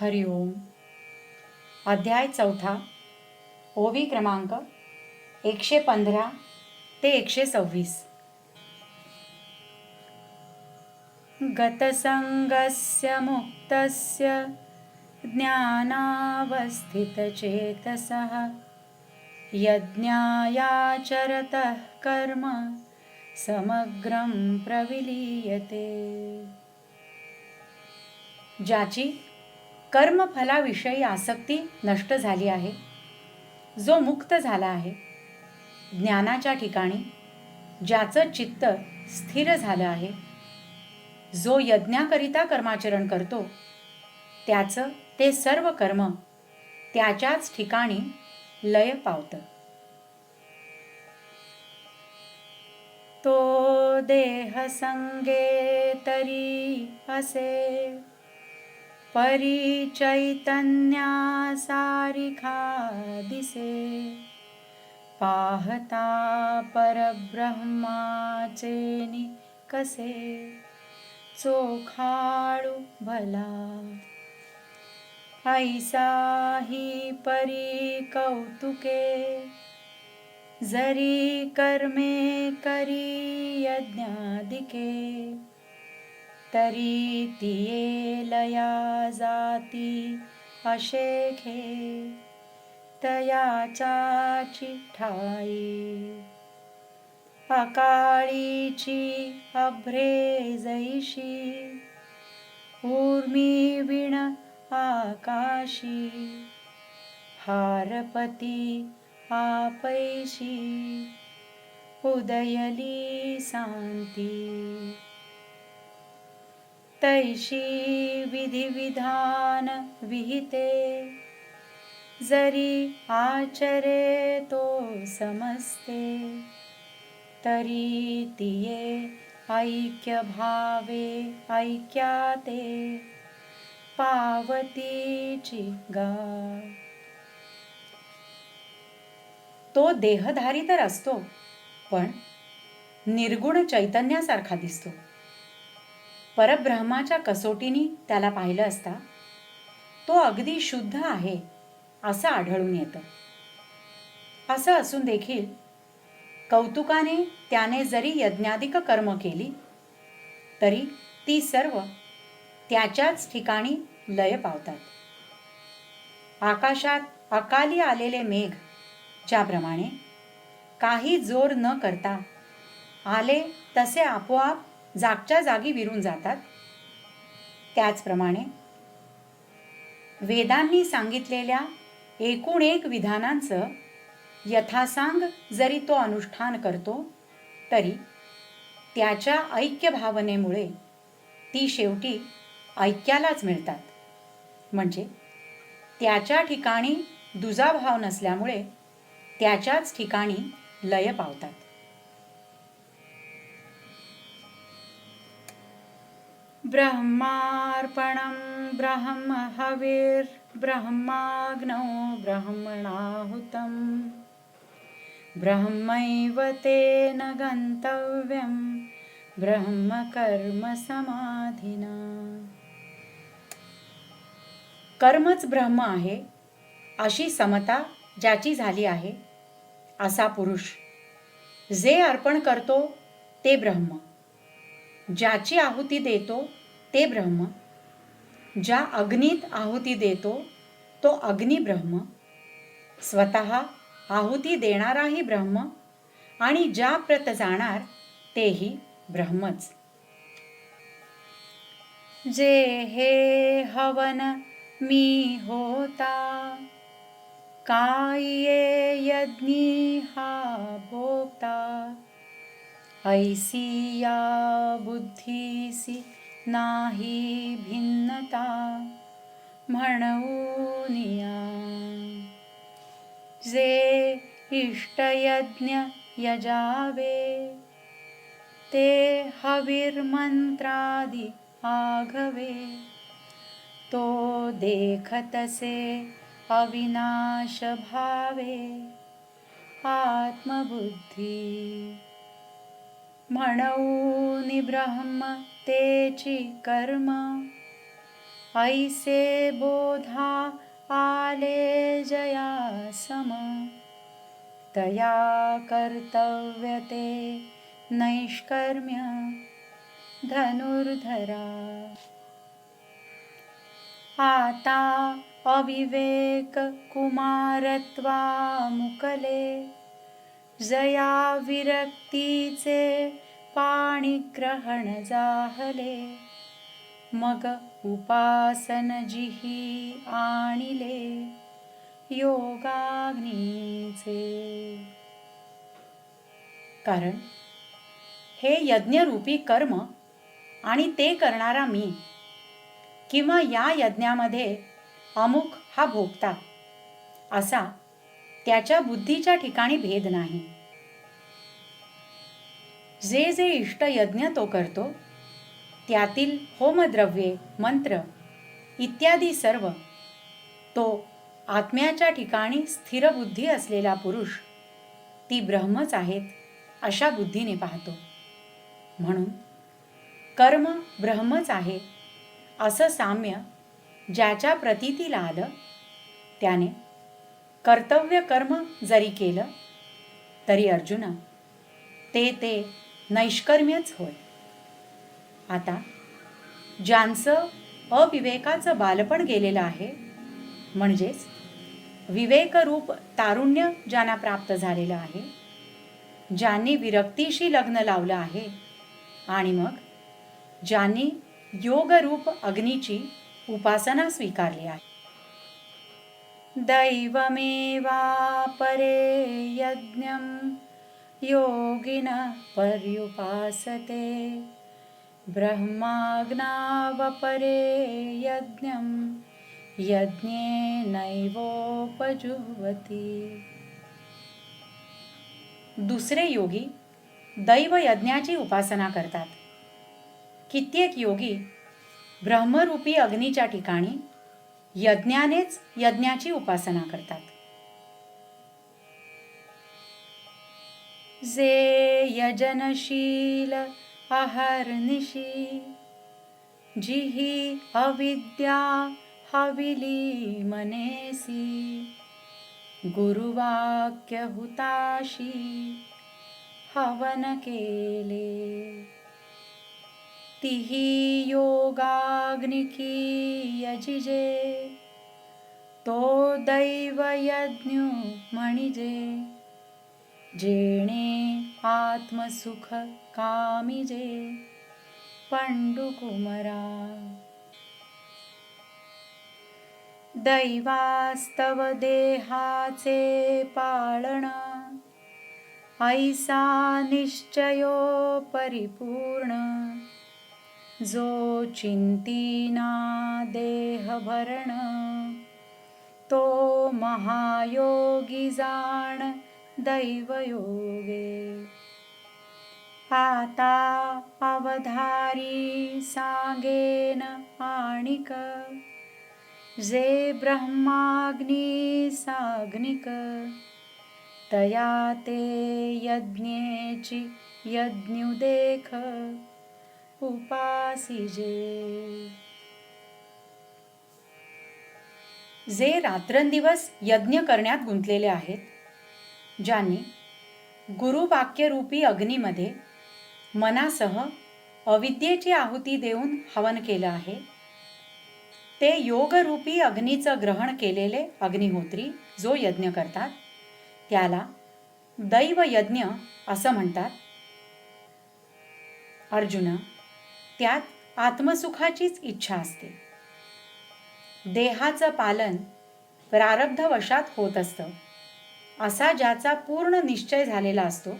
हरिओम अध्याय चौथा. ओवी क्रमांक एकशे पंधरा ते एकशे सव्वीस. गतसंगस्य मुक्तस्य ज्ञानावस्थितचेतसः यज्ञायाचरतः कर्म समग्रं प्रविलीयते. ज्याची कर्मफलाविषयी आसक्ती नष्ट झाली आहे. जो मुक्त झाला आहे. ज्ञानाच्या ठिकाणी ज्याचं चित्त स्थिर झालं आहे. जो यज्ञाकरिता कर्माचरण करतो त्याचं ते सर्व कर्म त्याच्याच ठिकाणी लय पावतं. तो देह संगे तरी असे परिचैतन्या सारिखा दिसे पाहता परब्रह्माचे कसे चोखाळू भला। ऐसा ही परी कौतुके जरी कर्मे करी यज्ञादिके तरी ती लया जाती अशेखे तयाचा चिठाई अकाळीची अभ्रे जैशी ऊर्मी विण आकाशी. हारपती आपैशी उदयली सांती तैशी विधिविधान विहिते। जरी आचरे तो समजते तरी तिये ऐक्य भावे ऐक्याते। पावतीची गा। तो देहधारी तर असतो पण निर्गुण चैतन्यासारखा दिसतो. परब्रह्माच्या कसोटीने त्याला पाहिलं असता तो अगदी शुद्ध आहे असं आढळून येतं. असं असून देखील कौतुकाने त्याने जरी यज्ञाधिक कर्म केली तरी ती सर्व त्याच्याच ठिकाणी लय पावतात. आकाशात अकाली आलेले मेघ ज्याप्रमाणे काही जोर न करता आले तसे आपोआप जागच्या जागी विरून जातात. त्याचप्रमाणे वेदांनी सांगितलेल्या एकूण एक विधानांचं यथासांग जरी तो अनुष्ठान करतो तरी त्याच्या ऐक्य भावनेमुळे ती शेवटी ऐक्यालाच मिळतात. म्हणजे त्याच्या ठिकाणी दुजाभाव नसल्यामुळे त्याच्याच ठिकाणी लय पावतात. ब्रह्मार्पणं ब्रह्म हविर्ब्रह्माग्नौ ब्रह्मणाहुतं। ब्रह्मैव तेन गन्तव्यं ब्रह्मकर्मसमाधिना। कर्मच ब्रह्म आहे अशी समता ज्याची झाली आहे असा पुरुष जे अर्पण करतो ते ब्रह्म ज्याची आहुती देतो ते ब्रह्म ज्या अग्नीत आहुती देतो तो अग्निब्रह्म स्वत स्वतः आहुती देणाराही ब्रह्म आणि ज्या प्रत जाणार तेही ब्रह्मच. जे हे हवन मी होता काये यज्ञी हा भोक्ता ऐसी या बुद्धीसी नाही भिन्नता म्हणूनिया जे इष्टयज्ञ यजावे ते हविर्मंत्रादी आघवे. तो देखतसे अविनाश भावे आत्मबुद्धी म्हणून ब्रह्म तेची कर्म. ऐसे बोधा आले जया सम तया कर्तव्यते नैष्कर्म्य धनुर्धरा. आता अविवेक कुमारत्वा मुकले जया विरक्तीचे पाणिग्रहण जाहले. मग उपासन जिही आणिले. योगाग्नीचे. कारण हे यज्ञरूपी कर्म आणि ते करणारा मी किंवा या यज्ञामध्ये अमुक हा भोगता असा त्याच्या बुद्धीच्या ठिकाणी भेद नाही. जे जे इष्ट यज्ञ तो करतो त्यातील होमद्रव्ये मंत्र इत्यादी सर्व तो आत्म्याच्या ठिकाणी स्थिर बुद्धी असलेला पुरुष ती ब्रह्मच आहेत अशा बुद्धीने पाहतो. म्हणून कर्म ब्रह्मच आहे असं साम्य ज्याच्या प्रतीतीला आलं त्याने कर्तव्य कर्म जरी केलं तरी अर्जुन ते ते नैष्कर्म्यच होय. आता ज्यांचं अविवेकाचं बालपण गेलेलं आहे म्हणजेच विवेकरूप तारुण्य ज्यांना प्राप्त झालेलं आहे ज्यांनी विरक्तीशी लग्न लावलं आहे आणि मग ज्यांनी योगरूप अग्नीची उपासना स्वीकारली आहे. दैवमेवापरे यज्ञं योगिन पर्युपासते। ब्रह्माग्नावपरे यज्ञं यज्ञेनैवोपजुह्वति दुसरे योगी दैव यज्ञाची उपासना करतात। कित्येक योगी ब्रह्मरूपी अग्नीच्या ठिकाणी यज्ञानेच यज्ञाची उपासना करतात। जे यजनशील अहर्निशी जिही अविद्या हविली मनेसी। गुरुवाक्य हुताशी हवन केले। तिही योगाग्निकी यजिजे तो दैवयज्ञ म्हणिजे जेणे आत्मसुख कामिजे पंडुकुमरा। दैवास्तव देहाचे पाळण ऐसा निश्चयो परिपूर्ण। जो चिंतीना देह भरण तो महायोगी जाण दैवयोगे। आता अवधारी सांगेन आणिक जे ब्रह्माग्नी साग्निक तया ते यज्ञेची यज्ञुदेख उपासिजे। जे रात्रंदिवस यज्ञ करण्यात गुंतलेले आहेत ज्यांनी गुरुवाक्यरूपी अग्नीमध्ये मनासह अविद्येची आहुती देऊन हवन केलं आहे ते योगरूपी अग्नीचं ग्रहण केलेले अग्निहोत्री जो यज्ञ करतात त्याला दैव यज्ञ असं म्हणतात. अर्जुन त्यात आत्मसुखाचीच इच्छा असते. देहाचं पालन प्रारब्धवशात होत असतं. असा ज्याचा पूर्ण निश्चय झालेला असतो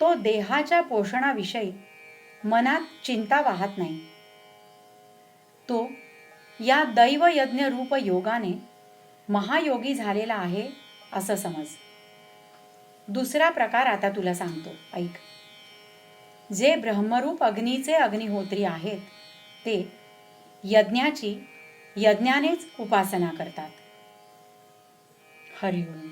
तो देहाच्या पोषणाविषयी मनात चिंता वाहत नाही. तो या दैवयज्ञ रूप योगाने महायोगी झालेला आहे असं समज. दुसरा प्रकार आता तुला सांगतो ऐक. जे ब्रह्मरूप अग्नीचे अग्निहोत्री आहेत ते यज्ञाची यज्ञानेच उपासना करतात. हरिओम.